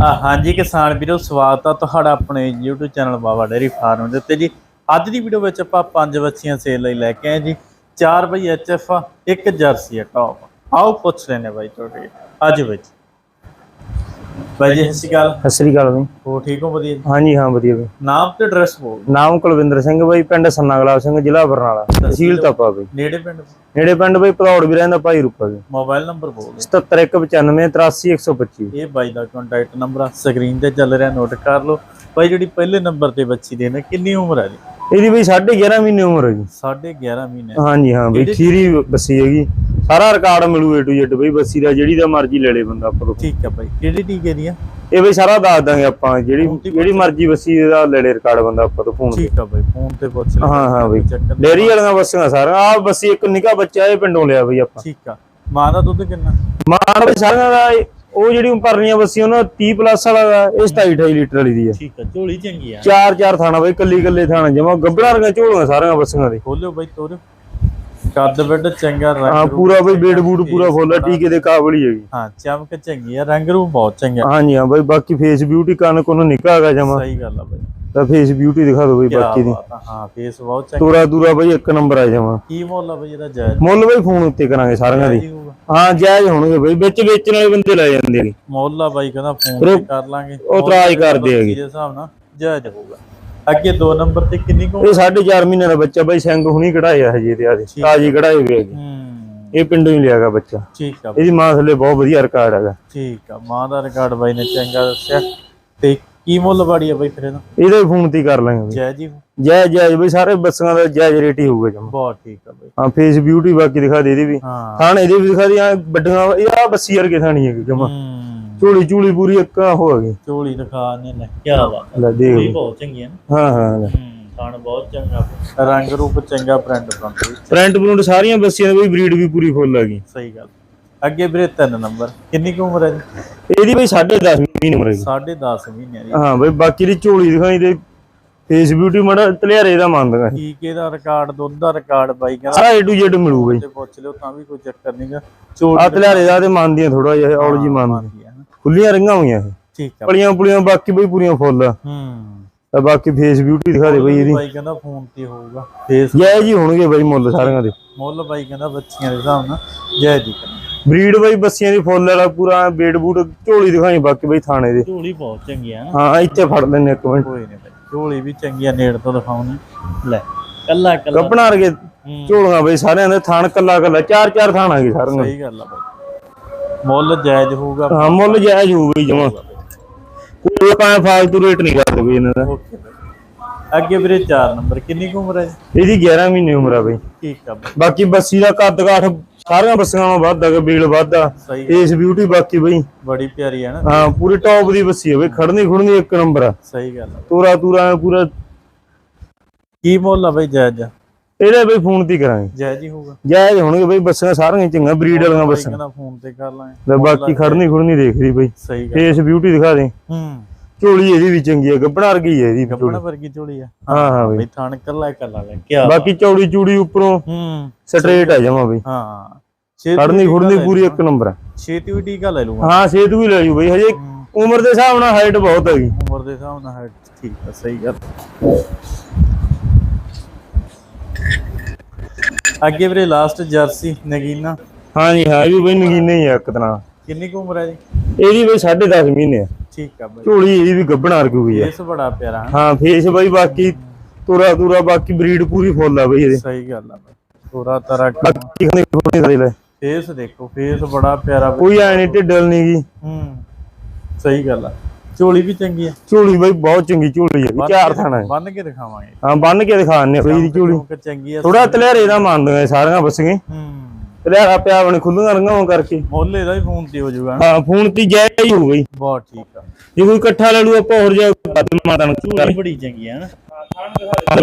ਹਾਂਜੀ ਕਿਸਾਨ ਵੀਰੋ, ਸਵਾਗਤ ਆ ਤੁਹਾਡਾ ਆਪਣੇ YouTube channel Baba dairy farm ਦੇ ਉੱਤੇ ਜੀ। ਅੱਜ ਦੀ ਵੀਡੀਓ ਵਿੱਚ ਆਪਾਂ ਪੰਜ ਬੱਚੀਆਂ ਸੇਲ ਲਈ ਲੈ ਕੇ ਆਏ ਜੀ। ਚਾਰ ਬਈ ਐਚਐਫ ਆ ਇੱਕ ਜਰਸੀ ਆ ਟੌਪ ਆਓ ਪੁੱਛ ਲੈਨੇ ਬਾਈ ਤੁਹਾਡੇ ਅੱਜ ਵਿੱਚ। ਬਾਈ ਜੀ ਸਤਿ ਸ਼੍ਰੀ ਅਕਾਲ। ਸਤਿ ਸ੍ਰੀ ਅਕਾਲ ਬਈ। ਹੋ ਠੀਕ ਹੋ ਵਧੀਆ? ਜੀ? ਹਾਂਜੀ ਹਾਂ ਵਧੀਆ ਬਈ। ਨਾਮ ਤੇ ਐਡਰੈਸ ਬੋਲ ਨਾਮ ਕੁਲਵਿੰਦਰ ਸਿੰਘ ਬਈ ਪਿੰਡ ਸੰਨਾ ਗੁਲਾਬ ਸਿੰਘ ਜ਼ਿਲ੍ਹਾ ਬਰਨਾਲਾ ਤਹਿਸੀਲ ਤਾਪਾ ਬਈ। ਨੇੜੇ ਪਿੰਡ? ਨੇੜੇ ਪਿੰਡ ਬਈ ਪਧੌੜ ਵੀ ਰਹਿੰਦਾ ਭਾਈ ਰੂਪਾ ਬਈ ਮੋਬਾਈਲ ਨੰਬਰ ਬੋਲ 77195 83125 ਇਹ ਬਾਈ ਦਾ ਕੰਟੈਕਟ ਨੰਬਰ ਆ। ਸਕਰੀਨ ਤੇ ਚੱਲ ਰਿਹਾ ਨੋਟ ਕਰ ਲਓ। ਬਾਈ ਜਿਹੜੀ ਪਹਿਲੇ ਨੰਬਰ ਤੇ ਬੱਚੀ ਦੇ ਨੇ ਕਿੰਨੀ ਉਮਰ ਹੈ ਜੀ ਇਹਦੀ ਬਈ 11.5 ਮਹੀਨੇ ਉਮਰ ਹੈ ਜੀ। 11.5 ਮਹੀਨੇ। ਹਾਂਜੀ ਹਾਂ ਬਈ ਖੀਰੀ ਬੱਸੀ ਹੈਗੀ। ਸਾਰਾ ਰਿਕਾਰਡ ਮਿਲੂ ਏ ਟੂ ਜ਼ੈਡ ਬਈ ਬੱਸੀ ਦਾ ਜਿਹੜੀ ਦਾ ਮਰਜ਼ੀ ਲੈ ਲੇ ਬੰਦਾ ਆਪਾਂ ਤੋਂ ਠੀਕ ਆ ਬਾਈ ਕਿਹੜੀ ਟੀਕੇ ਦੀ ਆ? ਇਹ ਬਈ ਸਾਰਾ ਦੱਸ ਦਾਂਗੇ ਆਪਾਂ ਜਿਹੜੀ ਜਿਹੜੀ ਮਰਜ਼ੀ ਬੱਸੀ ਦਾ ਲੈ ਲੇ ਰਿਕਾਰਡ ਬੰਦਾ ਆਪਾਂ ਤੋਂ ਫੋਨ ਠੀਕ ਆ ਬਾਈ ਫੋਨ ਤੇ ਪੁੱਛ ਲੈ। ਹਾਂ ਹਾਂ ਬਈ। ਡੇਰੀ ਵਾਲੀਆਂ ਬੱਸੀਆਂ ਸਾਰੀਆਂ ਆ ਬੱਸੀ ਇੱਕ ਨਿੱਕਾ ਬੱਚਾ ਇਹ ਪਿੰਡੋਂ ਲਿਆ ਬਈ ਆਪਾਂ। ਠੀਕ ਆ। ਮਾਂ ਦਾ ਦੁੱਧ ਕਿੰਨਾ? ਮਾਨ ਬਈ ਸਾਰਿਆਂ ਦਾ ਉਹ ਜਿਹੜੀ ਪਰਲੀਆਂ ਬੱਸੀ ਉਹਨਾਂ ਦਾ 30 ਪਲੱਸ ਵਾਲਾ ਇਹ 27 28 ਲੀਟਰ ਵਾਲੀ ਦੀ ਆ। ਠੀਕ ਆ ਝੋਲੀ ਚੰਗੀ ਆ। ਚਾਰ ਚਾਰ ਥਾਣਾ ਬਈ ਕੱਲੀ ਕੱਲੇ ਥਾਣਾ ਜਮਾ ਗੱਬੜਾ ਰੰਗਾਂ ਝੋਲੀਆਂ ਸਾਰੀਆਂ ਬੱਸੀਆਂ ਦੇ। ਖੋਲਿਓ ਬਾਈ ਤੋਰਿਓ। ਕੱਦ ਬੱਡ ਚੰਗਾ ਰੰਗ ਹਾਂ ਪੂਰਾ ਬਈ ਬੇਡ ਬੂਡ ਪੂਰਾ ਫੁੱਲ ਟੀਕੇ ਦੇ ਕਾਬਲ ਹੀ ਹੈਗੀ। ਹਾਂ ਚਮਕ ਚੰਗੀ ਆ ਰੰਗ ਰੂਪ ਬਹੁਤ ਚੰਗਾ ਹਾਂਜੀ ਹਾਂ ਬਈ ਬਾਕੀ ਫੇਸ ਬਿਊਟੀ ਕੰਨ ਕੋਨ ਨਿੱਕਾ ਹੈਗਾ ਜਮਾ। ਸਹੀ ਗੱਲ ਆ ਬਾਈ। ਤਾਂ ਫੇਸ ਬਿਊਟੀ ਦਿਖਾ ਦਿਓ ਬਈ ਬਾਕੀ ਦੀ। ਹਾਂ ਫੇਸ ਬਹੁਤ ਚੰਗਾ ਤੋਰਾ ਦੂਰਾ ਬਈ ਇੱਕ ਨੰਬਰ ਆ ਜਮਾ। ਕੀ ਮੁੱਲ ਆ ਬਾਈ ਇਹਦਾ ਜਾਇਜ਼? ਮੁੱਲ ਬਈ ਫੋਨ ਉੱਤੇ ਕਰਾਂਗੇ ਸਾਰਿਆਂ ਦੀ। ਹਾਂ ਜਾਇਜ਼ ਹੋਣਗੇ ਬਈ ਵਿੱਚ ਵੇਚਣ ਵਾਲੇ ਬੰਦੇ ਲੈ ਜਾਂਦੇ ਨੇ। ਮੁੱਲ ਆ ਬਾਈ ਕਹਿੰਦਾ ਫੋਨ ਕਰ ਲਾਂਗੇ। ਉਹ ਇਤਰਾਜ਼ ਕਰਦੇ ਹੈਗੇ। ਦੇ ਹਿਸਾਬ ਨਾਲ ਜਾਇਜ਼ ਹੋਊਗਾ। ਅੱਗੇ ਦੋ ਨੰਬਰ ਤੇ ਕਿੰਨੀ ਕੁ ਇਹ 4.5 ਮਹੀਨੇ ਦਾ ਬੱਚਾ ਬਈ ਸਿੰਘ ਹੁਣੀ ਕਢਾਇਆ ਹਜੇ ਤੇ ਆਦੇ ਤਾਜੀ ਕਢਾਏ ਹੋਏ ਹੈਗੇ ਹੂੰ। ਇਹ ਪਿੰਡੋਂ ਹੀ ਲਿਆਗਾ ਬੱਚਾ। ਠੀਕ ਆ। ਇਹਦੀ ਮਾਂ ਥੱਲੇ ਬਹੁਤ ਵਧੀਆ ਰਿਕਾਰਡ ਹੈਗਾ। ਠੀਕ ਆ। ਮਾਂ ਦਾ ਰਿਕਾਰਡ ਬਾਈ ਨੇ ਚੰਗਾ ਦੱਸਿਆ। ਤੇ ਕੀ ਮੁੱਲ ਬਾੜੀ ਆ ਬਾਈ ਫਿਰ ਇਹਦਾ? ਇਹਦੇ ਫੋਨ ਤੇ ਕਰ ਲਾਂਗੇ ਜੈ ਜੀ ਜੈ ਜੈ ਬਈ ਸਾਰੇ ਬੱਸਾਂ ਦਾ ਜਾਇਜ਼ ਰੇਟ ਹੀ ਹੋਊਗਾ ਜਮਾ। ਬਹੁਤ ਠੀਕ ਆ ਬਾਈ। ਹਾਂ ਫੇਸ ਬਿਊਟੀ ਬਾਕੀ ਦਿਖਾ ਦੇ ਇਹਦੀ ਵੀ। ਹਾਂ। ਇਹਦੀ ਵੀ ਦਿਖਾ ਦੀ ਆ ਵੱਡੀਆਂ ਇਹ ਆ ਬੱਸੀ ਵਰਗੇ ਥਾਣੀ ਹੈਗੀ ਜਮਾ। ਹੂੰ। ਝੋਲੀ ਝੂਲੀ ਪੂਰੀ ਇੱਕ ਹੋ ਗਈ। ਚੋਲੀ ਦਿਖਾ ਨੇ ਲੈ ਕੀ ਬਾਤ ਲੈ ਦੇਖ ਬਹੁਤ ਚੰਗੀ ਹੈ ਨਾ। ਹਾਂ ਹਾਂ ਲੈ। ਹੂੰ ਥਾਣ ਬਹੁਤ ਚੰਗਾ। ਰੰਗ ਰੂਪ ਚੰਗਾ ਪ੍ਰਿੰਟ ਪ੍ਰਿੰਟ ਪ੍ਰਿੰਟ ਪ੍ਰਿੰਟ ਸਾਰੀਆਂ ਬੱਸੀਆਂ ਦੀ ਬਰੀਡ ਵੀ ਪੂਰੀ ਫੁੱਲ ਹੈਗੀ ਸਹੀ ਗੱਲ। ਅੱਗੇ ਵੀਰੇ ਤਿੰਨ ਨੰਬਰ। ਕਿੰਨੀ ਕੁ ਉਮਰ ਹੈ ਜੀ? ਇਹਦੀ ਬਈ 10.5 ਮਹੀਨੇ ਉਮਰ ਹੈਗੀ 10.5 ਮਹੀਨੇ ਦੀ। ਹਾਂ ਬਈ ਬਾਕੀ ਦੀ ਝੋਲੀ ਦਿਖਾਈ ਤੇ ਫੇਸ ਬਿਊਟੀ ਮੜਾ ਤਲਿਆਰੇ ਦਾ ਮੰਨਦਾ ਟੀਕੇ ਦਾ ਰਿਕਾਰਡ ਦੁੱਧ ਦਾ ਰਿਕਾਰਡ ਬਾਈ ਕਹਿੰਦਾ। ਸਾਰਾ ਏ ਟੂ ਜ਼ੈਡ ਮਿਲੂ ਬਈ। ਤੇ ਪੁੱਛ ਲਿਓ ਤਾਂ ਵੀ ਕੋਈ ਚੱਕਰ ਨਹੀਂਗਾ ਚੋਲੀ ਆ ਤਲਿਆਰੇ ਦਾ ਤੇ ਮੰਨਦੀਆਂ ਥੋੜਾ ਜਿਹਾ ਔਲ ਜੀ ਮੰਨਦੀ ਹੈ ਖੁੱਲੀਆਂ ਰੰਗਾਂ ਹੋਈਆਂ ਇਹ। ਠੀਕ ਆ। ਪਲੀਆਂ ਪੁਲੀਆਂ ਬਾਕੀ ਬਈ ਪੂਰੀਆਂ ਫੁੱਲ। ਆ ਹੂੰ। ਤੇ ਬਾਕੀ ਫੇਸ ਬਿਊਟੀ ਦਿਖਾ ਦੇ ਬਈ ਇਹਦੀ। ਬਾਈ ਕਹਿੰਦਾ ਫੋਨ ਤੇ ਹੋਊਗਾ। ਫੇਸ ਜੈ ਜੀ ਹੋਣਗੇ ਬਈ ਮੁੱਲ ਸਾਰਿਆਂ ਦੇ। ਮੁੱਲ ਬਾਈ ਕਹਿੰਦਾ ਬੱਚੀਆਂ ਦੇ ਹਿਸਾਬ ਨਾਲ ਜੈ ਜੀ ਬਰੀਡ ਬਈ ਬੱਸੀਆਂ ਦੀ ਫੁੱਲ ਵਾਲਾ ਪੂਰਾ ਬੇਡ ਬੂਟ ਝੋਲੀ ਦਿਖਾਈ ਬਾਕੀ ਬਈ ਥਾਣੇ ਦੇ। ਝੋਲੀ ਬਹੁਤ ਚੰਗੀ ਆ ਹਾਂ ਇੱਥੇ ਫੜ ਲੈਣੇ ਇੱਕ ਮਿੰਟ। ਕੋਈ ਨਹੀਂ ਬਾਈ ਝੋਲੀ ਵੀ ਚੰਗੀ ਆ ਨੇੜ ਤੋਂ ਦਿਖਾਉਣੀ। ਲੈ ਕੱਲਾ ਕੱਲਾ ਕੱਪਣਾ ਰਗੇ ਝੋਲੀਆਂ ਬਈ ਸਾਰਿਆਂ ਦੇ ਥਾਣ ਕੱਲਾ ਕੱਲਾ ਚਾਰ ਚਾਰ ਥਾਣ ਆ ਗਏ ਸਾਰਿਆਂ ਦੇ। ਸਹੀ ਗੱਲ ਆ ਬਾਈ। ਮੁੱਲ ਜਾਇਜ਼ ਹੋਊਗਾ ਹਾਂ ਮੁੱਲ ਜਾਇਜ਼ ਹੋਊ ਬਈ ਜਮਾ। ਕੋਈ ਆਪਾਂ ਫਾਲਤੂ ਰੇਟ ਨਹੀਂ ਕਰਦੇ ਬਈ ਇਹਨਾਂ ਦਾ। ਅੱਗੇ ਵੀਰੇ 4 ਨੰਬਰ ਕਿੰਨੀ ਕੁ ਉਮਰ ਹੈ ਜੀ? ਇਹਦੀ 11 ਮਹੀਨੇ ਉਮਰ ਆ ਬਈ। ਠੀਕ ਆ ਬਾਈ। ਬਾਕੀ ਬੱਸੀ ਦਾ ਕੱਦ ਕਾਠ ਸਾਰੀਆਂ ਬੱਸੀਆਂ ਨਾਲੋਂ ਵੱਧ ਹੈਗਾ ਬੀਲ ਵੱਧ ਆ ਸਹੀ ਫੇਸ ਬਿਊਟੀ ਬਾਕੀ ਬਈ। ਬੜੀ ਪਿਆਰੀ ਹੈ ਨਾ। ਹਾਂ ਪੂਰੀ ਟੌਪ ਦੀ ਬੱਸੀ ਆ ਬਈ ਖੜਨੀ ਖੁੜਨੀ ਇੱਕ ਨੰਬਰ ਆ। ਸਹੀ ਗੱਲ ਆ। ਤੂਰਾ ਤੂਰਾ ਪੂਰਾ ਕੀ ਮੁੱਲ ਆ ਬਾਈ ਜਾਇਜ਼? ਆ? ਇਹਦੇ ਬਈ ਫੋਨ ਤੇ ਹੀ ਕਰਾਂਗੇ। ਜਾਇਜ਼ ਹੀ ਹੋਊਗਾ। ਜਾਇਜ਼ ਹੋਣਗੇ ਬਈ ਬੱਸਾਂ ਸਾਰੀਆਂ ਚੰਗਾ ਬਰੀਡ ਵਾਲੀਆਂ ਬੱਸਾਂ। ਕਹਿੰਦਾ ਫੋਨ ਤੇ ਕਰ ਲਾਂਗੇ। ਤੇ ਬਾਕੀ ਖੜਨੀ ਖੁੜਨੀ ਦੇਖ ਲਈ ਬਈ। ਸਹੀ ਗੱਲ। ਫੇਸ ਬਿਊਟੀ ਦਿਖਾ ਦੇ। ਹੂੰ। ਝੋਲੀ ਇਹਦੀ ਵੀ ਚੰਗੀ ਆ ਗੱਬਣਾ ਵਰਗੀ ਹੈ ਇਹਦੀ ਗੱਬਣਾ। ਵਰਗੀ ਝੋਲੀ ਆ। ਹਾਂ ਹਾਂ ਬਈ। ਥਾਣ ਕੱਲਾ ਕੱਲਾ ਲੈ ਕੀ ਬਾਕੀ ਚੌੜੀ ਚੂੜੀ ਉੱਪਰੋਂ ਹੂੰ। ਸਟ੍ਰੇਟ ਆ ਜਾਵਾਂ ਬਈ। ਹਾਂ। ਛੇਤੀ ਖੜਨੀ ਖੁੜਨੀ ਪੂਰੀ ਇੱਕ ਨੰਬਰ ਆ। ਛੇਤੀ ਵੀ ਟੀਕਾ ਲੈ ਲੂੰਗਾ ਹਾਂ ਸੇਤ ਵੀ ਲੈ ਜੂ ਬਈ ਹਜੇ ਉਮਰ ਦੇ ਹਿਸਾਬ ਨਾਲ ਹਾਈਟ ਬਹੁਤ ਹੈਗੀ। ਉਮਰ ਦੇ ਹਿਸਾਬ ਨਾਲ ਹੈ ਠੀਕ ਆ ਸਹੀ ਗੱਲ। ਅੱਗੇ ਵੀਰੇ ਲਾਸਟ ਜਰਸੀ ਨਗੀਨਾ। ਹਾਂਜੀ ਹਾਂ ਇਹ ਵੀ ਬਈ ਨਗੀਨੇ ਹੀ ਆ ਇੱਕ ਤਰ੍ਹਾਂ ਕਿੰਨੀ ਕੁ ਉਮਰ ਹੈ ਜੀ? ਇਹਦੀ ਬਈ 10.5 ਮਹੀਨੇ ਆ। ਠੀਕ ਆ ਬਾਈ। ਝੋਲੀ ਇਹਦੀ ਵੀ ਗੱਬਣਾ ਵਰਗੀ ਹੋਈ ਆ। ਇਸ ਬੜਾ ਪਿਆਰਾ? ਹਾਂ। ਫੇਸ ਬਈ ਬਾਕੀ ਤੁਰਾ ਤੁਰਾ ਬਾਕੀ ਬਰੀਡ ਪੂਰੀ ਫੁੱਲ ਆ ਬਈ ਇਹਦੇ। ਸਹੀ ਗੱਲ ਆ ਬਾਈ। ਥੋੜਾ ਤਰਾ ਬਾਕੀ ਖਨੇ ਖੋਣੇ ਦੇ ਲੈ। ਫੇਸ ਦੇਖੋ ਫੇਸ ਬੜਾ ਪਿਆਰਾ ਬਾਈ। ਕੋਈ ਐ ਨਹੀਂ ਢਿੱਡਲ ਨਹੀਂ ਗੀ। ਹੂੰ ਸਹੀ ਗੱਲ ਆ। ਝੋਲੀ ਵੀ ਚੰਗੀ ਆ। ਝੋਲੀ ਬਈ ਬਹੁਤ ਚੰਗੀ ਝੋਲੀ ਹੈ ਚਾਰ ਥਾਣਾ ਹੈ। ਬੰਨ ਕੇ ਦਿਖਾਵਾਂਗੇ। ਹਾਂ ਬੰਨ ਕੇ ਦਿਖਾਣੇ ਬਈ ਇਹਦੀ ਝੋਲੀ। ਚੰਗੀ ਆ ਥੋੜਾ ਤਲੇਰੇ ਦਾ ਮੰਨਦੀਆਂ ਸਾਰੀਆਂ ਬੱਸੀਆਂ। ਹੂੰ। ਤਲੇਰਾ ਪਿਆ ਬਣ ਖੁੱਲੀਆਂ ਰੰਗਾਂ ਕਰਕੇ। ਮੁੱਲ ਇਹਦਾ ਹੀ ਫੋਨ ਤੇ ਹੋ ਜਾਊਗਾ। ਹਾਂ ਫੋਨ ਤੇ ਜੈ ਹੀ ਹੋ ਗਈ ਬਹੁਤ ਠੀਕ ਆ। ਜੇ ਕੋਈ ਇਕੱਠਾ ਲੈ ਲੂ ਆਪਾਂ ਹੋਰ ਜਾ ਵੱਧ ਮਾਤਾ ਨੂੰ ਝੋਲੀ ਬੜੀ ਚੰਗੀ ਆ ਨਾ।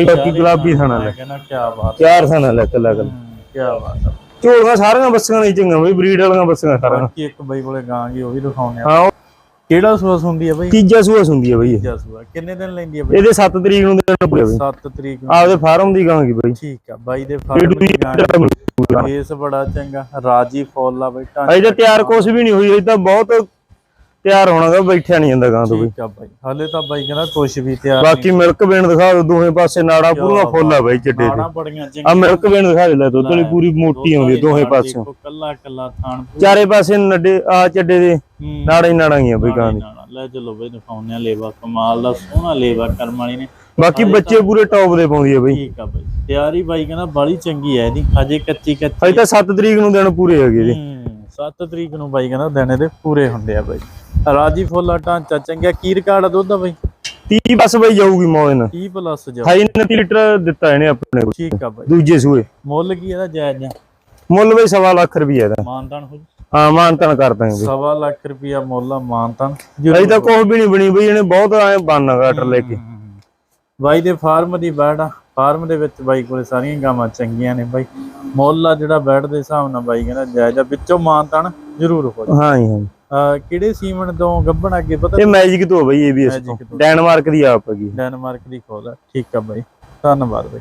ਬਾਕੀ ਗੁਲਾਬੀ ਥਾਣਾ ਲੈ। ਕਹਿੰਦਾ ਕੀ ਬਾਤ ਚਾਰ ਥਾਣਾ ਲੈ ਕੱਲਾ ਕੱਲਾ ਕੀ। ਬਾਤ ਆ। ਝੋਲੀਆਂ ਸਾਰੀਆਂ ਬੱਸੀਆਂ ਨਹੀਂ ਚੰਗੀਆਂ ਬਈ ਬਰੀਡ ਵਾਲੀਆਂ ਬੱਸੀਆਂ ਸਾਰੀਆਂ। ਇੱਕ ਬਈ ਕੋਲੇ ਗਾਂ ਗਈ ਉਹ ਵੀ ਦਿਖਾਉਣੇ ਆ। ਹਾਂ ਕਿਹੜਾ ਸੂਸ ਹੁੰਦੀ ਆ ਬਈ? ਤੀਜਾ ਸੂਆ ਹੁੰਦੀ ਹੈ ਬਈ ਇਹ। ਤੀਜਾ ਸੂਆ। ਕਿੰਨੇ ਦਿਨ ਲੈਂਦੀ ਆ ਬਈ? ਇਹਦੇ 7 ਤਰੀਕ ਨੂੰ ਦੇਣਾ ਪੂਰੇ ਬਈ। 7 ਤਰੀਕ ਨੂੰ। ਆਪਦੇ ਫਾਰਮ ਦੀ ਗਾਂਗੀ ਬਈ। ਠੀਕ ਆ ਬਾਈ ਦੇ ਫਾਰਮ ਦੀ ਗਾਂ ਫੇਸ ਬੜਾ ਚੰਗਾ ਰਾਜੀ ਫੁੱਲ ਆ ਬਈ ਢਾਂਚਾ ਅਜੇ ਤਿਆਰ ਕੁਛ ਵੀ ਨਹੀਂ ਹੋਈ ਅਜੇ ਤਾਂ ਬਹੁਤ ਤਿਆਰ ਹੋਣਾਗਾ ਬੈਠਿਆ ਨਹੀਂ ਜਾਂਦਾ ਗਾਂ ਤੋਂ ਬਈ ਠੀਕ ਆ ਬਾਈ। ਹਲੇ ਤਾਂ ਬਾਈ ਕਹਿੰਦਾ ਕੁਛ ਵੀ ਤਿਆਰ ਬਾਕੀ ਮਿਲਕ ਵੇਣ ਦਿਖਾ ਦਿਓ ਦੋਵੇਂ ਪਾਸੇ ਨਾੜਾ ਪੂਰੀਆਂ ਫੁੱਲ ਆ ਬਾਈ ਚੱਡੇ ਨਾੜਾਂ ਬੜੀਆਂ ਆ ਚੰਗੀਆਂ ਮਿਲਕ ਵੇਣ ਦਿਖਾ ਦੇ ਲੈ ਦੁੱਧ ਵਾਲੀ ਪੂਰੀ ਮੋਟੀ ਆਉਂਦੀ ਆ ਦੋਵੇਂ ਪਾਸਿਓਂ। ਕੱਲਾ ਕੱਲਾ ਥਾਣ ਚਾਰੇ ਪਾਸੇ ਨੱਡੇ ਆ ਚੱਡੇ ਦੇ ਹੂੰ। ਨਾੜਾ ਹੀ ਨਾੜਾਂ ਗੀਆਂ ਬਈ ਗਾਂ ਦੀ। ਨਾੜਾ। ਲੈ ਚਲੋ ਬਈ ਦਿਖਾਉਂਦੇ ਆ ਲੇਵਾ। ਕਮਾਲ ਦਾ ਸੋਹਣਾ ਲੇਵਾ ਕਰਮ ਵਾਲੀ ਨੇ। ਬਾਕੀ ਬੱਚੇ ਪੂਰੇ ਟੌਪ ਦੇ ਪਾਉਂਦੀ ਆ ਬਈ। ਠੀਕ ਆ ਬਾਈ। ਤਿਆਰੀ ਬਾਈ ਕਹਿੰਦਾ ਬਾਲੀ ਚੰਗੀ ਹੈ ਇਹਦੀ। ਅਜੇ ਕੱਚੀ ਕੱਚੀ ਅਜੇ ਤਾਂ 7 ਤਰੀਕ ਨੂੰ ਦਿਨ ਪੂਰੇ ਹੈਗੇ ਜੀ। ਹੂੰ 7 ਤਰੀਕ ਨੂੰ ਬਾਈ ਕਹਿੰਦਾ ਦਿਨ ਇਹਦੇ ਪੂਰੇ ਹੁੰਦੇ ਆ ਬਾਈ। ਰਾਜੀ ਫੁੱਲਾ ਢਾਂਚਾ ਚੰਗਿਆ ਕੀ ਰਿਕਾਰਡ ਆ ਦੁੱਧ ਦਾ ਬਾਈ? 30 ਬਸ ਬਈ ਜਾਊਗੀ ਮੌਜ ਨਾਲ। 30 ਪਲੱਸ ਜਾ 28 ਲੀਟਰ ਦਿੱਤਾ ਇਹਨੇ ਆਪਣੇ ਕੋਲ। ਠੀਕ ਆ ਬਾਈ। ਦੂਜੇ ਸੂਏ। ਮੁੱਲ ਕੀ ਇਹਦਾ ਜਾਇਜ਼ ਜਾਂ ਮੁੱਲ ਬਈ ਸਵਾ ਲੱਖ ਰੁਪਈਆ ਦਾ ਮਾਨਤਾਨ ਹੋ। ਹਾਂ ਮਾਨਤਨ ਕਰ ਦਾਂਗੇ ਸਵਾ ਲੱਖ ਰੁਪਿਆ ਮੁੱਲ ਆ ਮਾਨਤਾਨ। ਅਜੇ ਤਾਂ ਕੁਝ ਵੀ ਨਹੀਂ ਬਣੀ ਬਈ ਇਹਨੇ ਬਹੁਤ ਐ ਬੰਨ ਗਾਟਰ ਲੈ ਕੇ। ਬਾਈ ਦੇ ਫਾਰਮ ਦੀ ਬੈੜ ਆ। ਫਾਰਮ ਦੇ ਵਿੱਚ ਬਾਈ ਕੋਲੇ ਸਾਰੀਆਂ ਗਾਵਾਂ ਚੰਗੀਆਂ ਨੇ ਬਾਈ। ਮੁੱਲ ਆ ਜਿਹੜਾ ਬੈੜ ਦੇ ਹਿਸਾਬ ਨਾਲ ਬਾਈ ਕਹਿੰਦਾ ਜਾਇਜ਼ ਆ। ਵਿੱਚੋਂ ਮਾਨਤਾਨ ਜ਼ਰੂਰ ਹੋ ਜਾ। ਹਾਂ ਜੀ ਹਾਂ ਕਿਹੜੇ ਸੀਮਨ ਤੋਂ ਗੱਭਣ ਅੱਗੇ ਪਤਾ ਇਹ ਮੈਜਿਕ ਤੋਂ ਬਈ ਏਬੀਐਸ ਤੋਂ। ਡੈਨਮਾਰਕ ਦੀ ਆਪ ਹੈਗੀ। ਡੈਨਮਾਰਕ ਦੀ ਖੋਲ ਠੀਕ ਆ ਬਾਈ। ਧੰਨਵਾਦ ਬਾਈ।